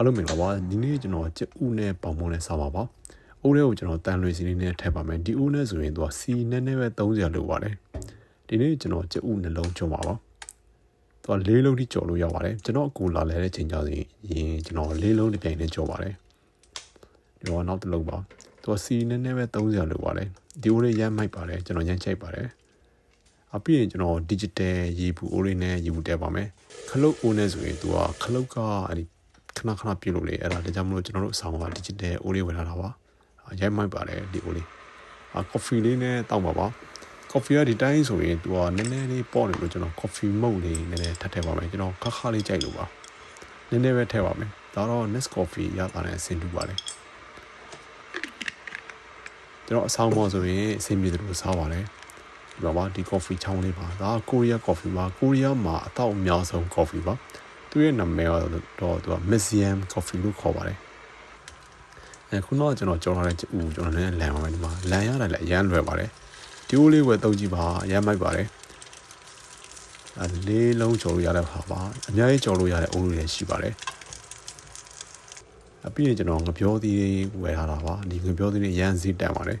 အားလုံးမင်္ဂလာပါဒီနေ့ကျွန်တော်ကြက်ဥနဲ့ပေါင်မုံနဲ့စားပါပါအိုးလေးကိုကျွန်တော်တန်လွင်စီလေးနဲ့ထည့်ပါမယ်ဒီအိုးနဲ့ဆိုရင်သူကစီနည်းနည်းပဲ30လို့ပါတယ်ဒီနေ့ကျွန်တော်ကြက်ဥနှလုံးချုံပါပါသူကလေးလုံးထိကြော်လို့ရပါတယ်ကျွန်တော်အကူလာလဲတဲ့ချိန်ကြရင်ရင်ကျွန်တော်လေးလုံးတစ်ပြိုင်နဲ့ကြော်ပါတယ်ဒီတော့နောက်တစ်လုံးပါသူကစီနည်းနည်းပဲ30လို့ပါတယ်ဒီအိုးလေးရမ်းမိုက်ပါတယ်ကျွန်တော်ရမ်းချိုက်ပါတယ်အပြီးရင်ကျွန်တော် digital ရေဘူးအိုးလေးနဲ့ရေဘူးတဲပါမယ်ခလုတ်အိုးနဲ့ဆိုရင်သူကခလုတ်ကအဲ့ဒီ ခဏခဏပြုတ်လို့လေအဲ့ဒါဒါကြောင့်မလို့ကျွန်တော်တို့အဆောင်က digital အိုးလေးဝယ်လာတာပါရိုက်မိုက်ပါတယ်ဒီအိုးလေးအာ coffee လေးနဲ့တောက်ပါပါ coffee ကဒီတိုင်းဆိုရင်သူကနည်းနည်းလေးပေါ့နေလို့ကျွန်တော် coffee မုတ်လေးနည်းနည်းထပ်ထည့်ပါမယ်ကျွန်တော်ခါခါလေးကြိုက်လို့ပါနည်းနည်းပဲထည့်ပါမယ်ဒါတော့ Nescafe ရတာနဲ့အဆင်တူပါတယ်ကျွန်တော်အဆောင်ပေါ်ဆိုရင်အဆင်ပြေတယ်လို့စားပါတယ်ဒီပါပါဒီ coffee ချောင်းလေးပါဒါကကိုရီးယား coffee ပါကိုရီးယားမှာအတော့အများဆုံး coffee ပါ သူရဲ့နာမည်ကတော့သူက Mizium coffee လို့ခေါ်ပါတယ်အဲခုနကကျွန်တော်ကြော်ထားတဲ့ဦးကျွန်တော်လည်းလမ်းပါမယ်ဒီမှာလမ်းရတယ်လည်းအရန်လွယ်ပါတယ်ဒီဦးလေးဝယ်သုံးကြည့်ပါအရန်မိုက်ပါတယ်အဲလေးလုံးကြော်လို့ရတဲ့ဟာပါအများကြီးကြော်လို့ရတဲ့အိုးလေးလည်းရှိပါတယ်အပြည့်ကျွန်တော်ငပြောသီးဝယ်ထားတာပါဒီငပြောသီးလေးရန်စီးတန်ပါတယ်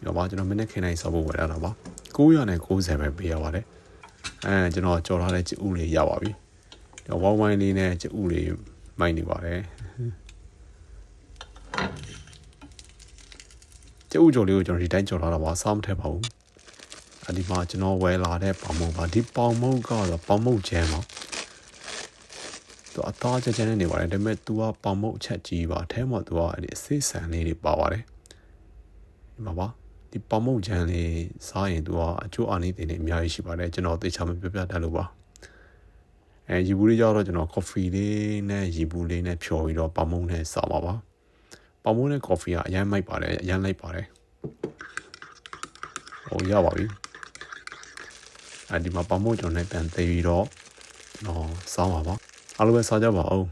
ပြီးတော့ပါကျွန်တော်မနေ့ခင်တိုင်းစောဖို့ဝယ်ထားတာပါ990ပဲပေးရပါတယ်အဲကျွန်တော်ကြော်ထားတဲ့ကျဥလေးရပါပြီတော့ ဝိုင်းဝိုင်းလေးနဲ့ကျဥလေးမိုက်နေပါတယ်ကျဥကြော်လေးကိုကျွန်တော်ဒီတိုင်းကြော်ထားတာပါစားမထည့်ပါဘူးအဒီမှာကျွန်တော်ဝယ်လာတဲ့ပေါင်မုံပါဒီပေါင်မုံကတော့ပေါင်မုံချမ်းပါသူအသားကြကြနဲ့နေပါတယ်ဒါပေမဲ့ तू ကပေါင်မုံအချက်ကြီးပါအဲထဲမှာ तू ကအဲ့ဒီအစိဆန်လေးတွေပါပါတယ်ဒီမှာပါဒီပေါင်မုံချမ်းလေးစားရင် तू ကအချို့အာနေတင်နေအများကြီးရှိပါတယ်ကျွန်တော်သိချာမပြပြတတ်လို့ပါ အဲရီဘူးလေးကြောတော့ကျွန်တော် coffee လေးနဲ့ရီဘူးလေးနဲ့ဖြော်ပြီးတော့ပေါင်မုံနဲ့စားပါပါပေါင်မုံနဲ့ coffee ကအရမ်းမိုက်ပါတယ်အရမ်းလိုက်ပါတယ်ဟိုရပါပြီအဲဒီမှာပေါင်မုံကျွန်တော်နဲ့ပြန်သေးပြီးတော့ကျွန်တော်စောင်းပါပါအားလုံးပဲစားကြပါဦး